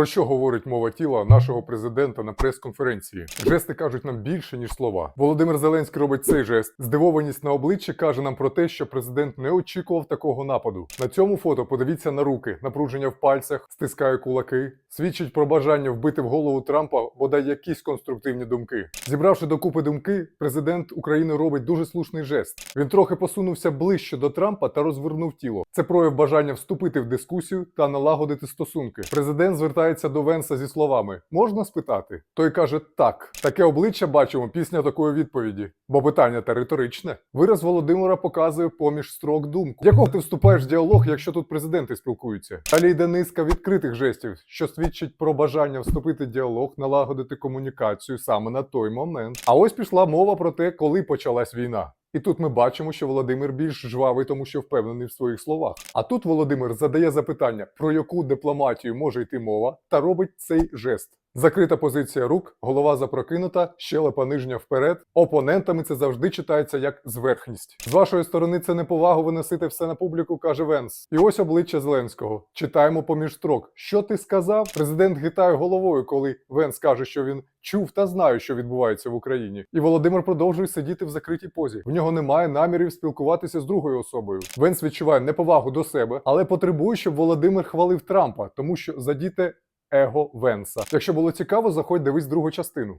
Про що говорить мова тіла нашого президента на прес-конференції? Жести кажуть нам більше ніж слова. Володимир Зеленський робить цей жест. Здивованість на обличчі каже нам про те, що президент не очікував такого нападу. На цьому фото подивіться на руки, напруження в пальцях, стискає кулаки, свідчить про бажання вбити в голову Трампа бодай якісь конструктивні думки. Зібравши докупи думки, президент України робить дуже слушний жест. Він трохи посунувся ближче до Трампа та розвернув тіло. Це прояв бажання вступити в дискусію та налагодити стосунки. Президент звертається до Венса зі словами: можна спитати? Той каже так. Таке обличчя бачимо після такої відповіді, бо питання та риторичне. Вираз Володимира показує поміж строк думку. Якого ти вступаєш в діалог, якщо тут президенти спілкуються? Далі йде низка відкритих жестів, що свідчить про бажання вступити в діалог, налагодити комунікацію саме на той момент. А ось пішла мова про те, коли почалась війна. І тут ми бачимо, що Володимир більш жвавий, тому що впевнений в своїх словах. А тут Володимир задає запитання, про яку дипломатію може йти мова, та робить цей жест. Закрита позиція рук, голова запрокинута, щелепа нижня вперед. Опонентами це завжди читається як зверхність. З вашої сторони це неповагу виносити все на публіку, каже Венс. І ось обличчя Зеленського. Читаємо поміж строк. Що ти сказав? Президент гитає головою, коли Венс каже, що він чув та знає, що відбувається в Україні. І Володимир продовжує сидіти в закритій позі. В нього немає намірів спілкуватися з другою особою. Венс відчуває неповагу до себе, але потребує, щоб Володимир хвалив Трампа, тому що задіте его Венса. Якщо було цікаво, заходь дивись другу частину.